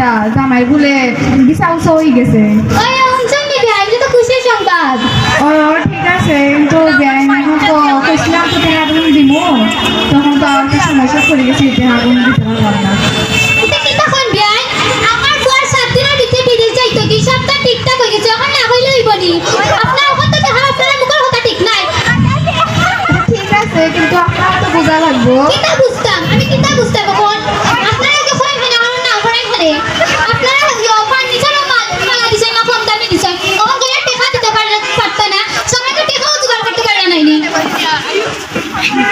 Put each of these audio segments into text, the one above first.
কিতা জামাই বলে বিছা উচা হয়ে গেছে। এটা তো খুশির সংবাদ। ও ঠিক আছে কিন্তু বেআইন এখন তো কইছিলাম তো টেহা আগুন দিব। তখন তো আমার সমস্যা পড়ে গেছে টেহা আগুন দিতে পারলাম না। এটা কি তখন বিয়া আমার বুয়ার সাত দিনের ভিতরে বিদেশ যাইতো কি সবটা ঠিকঠাক হয়ে গেছে এখন না হইলে হইব নি আপনার এখন তো দেখা আপনার মুখের কথা ঠিক নাই ঠিক আছে কিন্তু আপনার তো বোঝা লাগবো কিতা বুঝতাম আমি কিতা বুঝতাম এখন আপনারা যখন এখানে আমার না করে এখানে আপনারা ফার্নিচার মাল মালা দিছেন না কম দামে দিছেন আমার করে টেকা দিতে পারে পারতো না সময় তো টেকাও জোগাড় করতে পারে নাই নি সমস্যা আছে তো বুঝতে হইবা ওই স্যার এখন কইন আপনার লগে রাতে আমার মুখ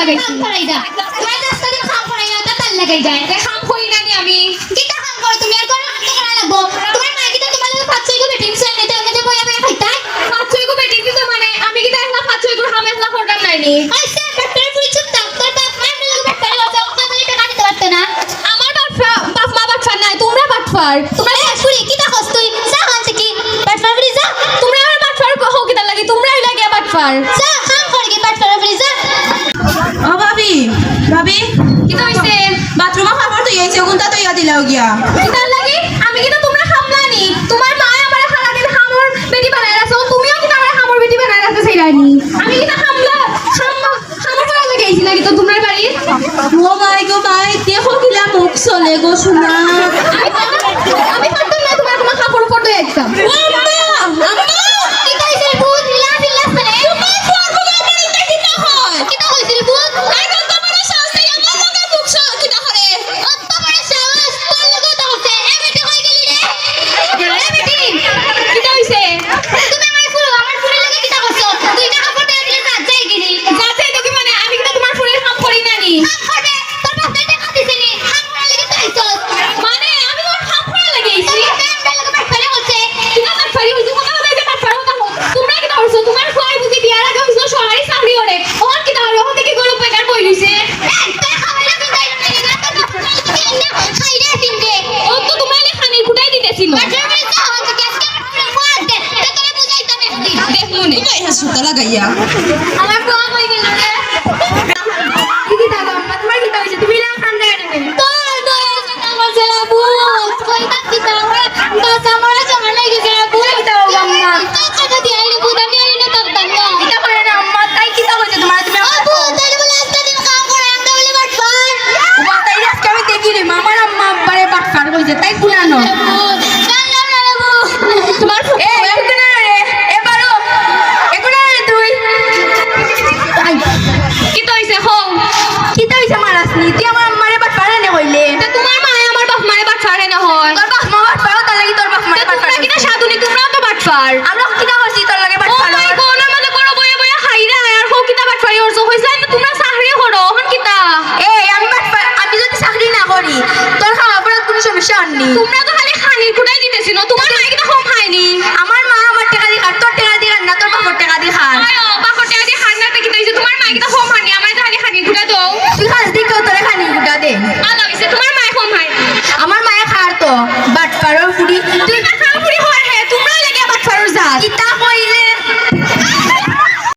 লাগাইছি কাম করাই দা। তোমার রাস্তা দিন কাম করাই না তাল লাগাই যায়। তে খাম কই না আমি। কিটা কাম করো তুমি? আর কোন হাতে করা লাগবো? তোমার মা কিটা তোমার লাগে পাঁচ ছয় বেটিং সেল নিতে আমি যে বইয়া বইয়া খাইতাই পাঁচ ছয় গো দিছো মানে? আমি কি দেখলা পাঁচ ছয় গো হামেসলা করতাম নাই নি। ওই স্যার ডাক্তারের চুপ থাক। তোর বাপ মা আমরা লাগে ডাক্তারের লগে ওকে বলে টাকা দিতে পারতে না। আমার বাটফা বাপ মা বাটফার নাই তোমরা কিটা তুই? যা হাল থেকে বাটফার পুরি যা। তোমরা আমার বাটফার হো কিটা লাগি যা ও ভাবি ভাবি কি হইছে? বাথরুমে খাবার তো এইছে কোনটা তো ইয়া দিলাও গিয়া। কিটার লাগি আমি কিন্তু তোমরা খামলানি তোমার মা আমার সারা দিন খামর বেটি বানাই রাখছো তুমিও কিন্তু আমার খামর বেটি বানাই রাখতে চাইরানি আমি কিন্তু খামলা খামা খামর করা লাগে আইছি নাকি তো তোমার বাড়ি? ও মাই গো মাই দেখো কিলা মুখ চলে গো শোনা আমি আমি পারতাম না তোমার কোনো কাপড় উপর দিয়ে একদম ও আম্মা আম্মা কিটা হইছে ভূত হিলা হিলা মানে তোমার সর্ব আমার এটা কিটা হয় কিটা হইছে ভূত আই গো তোমার সাহস নাই আমার লগে মুখ চলে কিটা করে অত বড় সাহস তোর লগে তো হচ্ছে এ বেটি হই গেলি রে এ বেটি কিটা হইছে তুমি আমার ফুল আমার ফুলের লাগে কিটা করছ তুই টাকা পড়তে দিলে যা যাই গিনি যাতে দেখি মানে আমি কিন্তু তোমার ফোনের কাম করি না নি কাম করবে তোর বাপ টাকা দিছে নি কাম করার লাগে তো আইছো মানে আমি তোমার কাম করা লাগে আইছি তোর ফ্রেন্ডের লাগে বাট ফেলে হচ্ছে কিনা কাট পারি হইছে কোনা হবে যে কাট পারো তা তোমরা কি করছ তোমার খোয়াই বুঝি বিয়ার আগে হইছো সরকারি চাকরি করে ওর কি তাহলে ওখান থেকে গরু বেকার বই রইছে এই তোর খাওয়াইলা বিদায় লাগে না তোর বাপ টাকা দিলে না খাইরে তিনটে ও তো তোমার লে খানির ফুটাই দিতেছিল বাটার মিল তো হচ্ছে গ্যাস কে আমার ফুল দে তে তোরে বুঝাইতাম একদিন দেখ এই হাসুটা লাগাইয়া। আমার ফোন হই গেল রে? দিদি দাদা আম্মা তোমার কি হইছে তুমি লা খান দেয় না তোর দয়া সেটা করছে রে ভূত। কই থাকতি তাহলে গাছ আমার সময় লাগে গেছে রে ভূত দাও আম্মা। তো কথা দিয়ে আইলি ভূত আমি আইলি না থাকতাম না এটা করে না আম্মা তাই কি তা হইছে তোমার? তুমি ও ভূত তাহলে বলে আজকে দিন কাম করে আমরা বলে বাট পার তাই আজকে আমি দেখি রে মামার আম্মা আব্বারে বাটফার কইছে তাই কুনানো বাটফার আমরা কিতা করছি তোর লাগে বাটফার ওই কোন মনে কোন বইয়ে বইয়ে হাইরা আর হো কিতা বাটফারি অর্জ হইছে। না তোমরা চাকরি করো হন কিতা? এই আমি বাটপার আমি যদি চাকরি না করি তোর খাওয়া পড়ার কোনো সমস্যা হয়নি। তোমরা তো